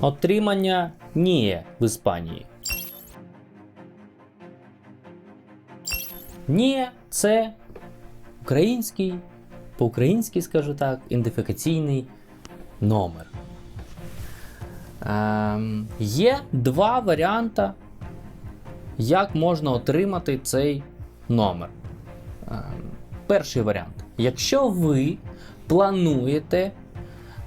Отримання НІЕ в Іспанії. НІЕ це український, по-українськи скажу так, ідентифікаційний номер. Ем, є два варіанти, як можна отримати цей номер. Ем, перший варіант. Якщо ви плануєте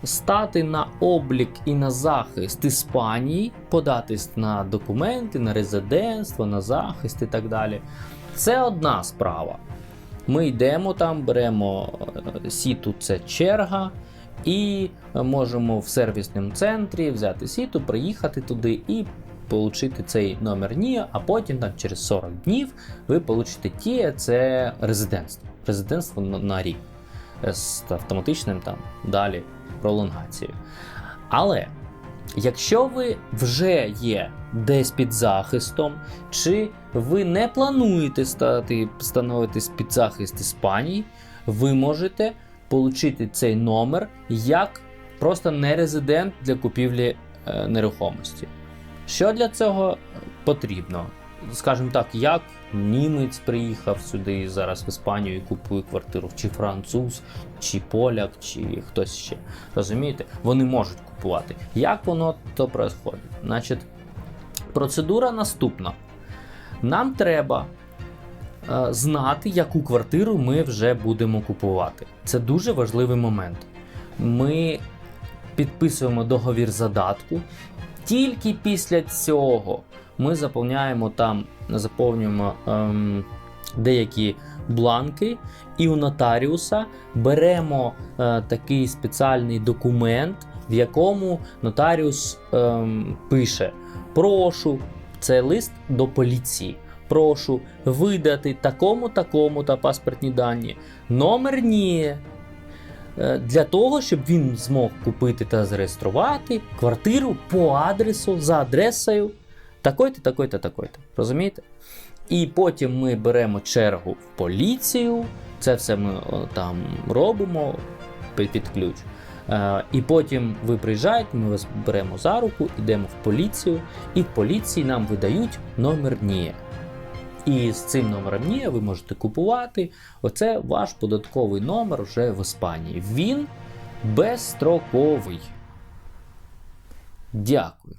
стати на облік і на захист Іспанії, податись на документи, на резидентство, на захист і так далі, це одна справа. Ми йдемо там, беремо е, сіту, це черга, і можемо в сервісному центрі взяти сіту, приїхати туди і отримати цей номер НІА, а потім там, через 40 днів ви получите ТІА, це резидентство. Резидентство на, рік е, з автоматичним там далі пролонгацією. Але якщо ви вже є десь під захистом, чи ви не плануєте стати становитись під захист Іспанії, ви можете отримати цей номер як просто нерезидент для купівлі е, нерухомості. Що для цього потрібно? Скажімо так, як німець приїхав сюди зараз в Іспанію і купує квартиру, чи француз, чи поляк, чи хтось ще. Розумієте? Вони можуть купувати. Як воно то происходить? Значить, процедура наступна. Нам треба е, знати, яку квартиру ми вже будемо купувати. Це дуже важливий момент. Ми підписуємо договір задатку. Тільки після цього ми заповняємо там, заповнюємо ем, деякі бланки, і у нотаріуса беремо е, такий спеціальний документ, в якому нотаріус ем, пише: Прошу, це лист до поліції. Прошу видати такому, такому та паспортні дані. Номер ні. Е, Для того, щоб він змог купити та зареєструвати квартиру по адресу за адресою такой-то, такой-то, такой-то. Розумієте? І потім ми беремо чергу в поліцію. Це все ми там робимо під, під ключ. Е, і потім ви приїжджаєте, ми вас беремо за руку, йдемо в поліцію, і в поліції нам видають номер НІЕ. І з цим номером НІЕ ви можете купувати. Оце ваш податковий номер вже в Іспанії. Він безстроковий. Дякую.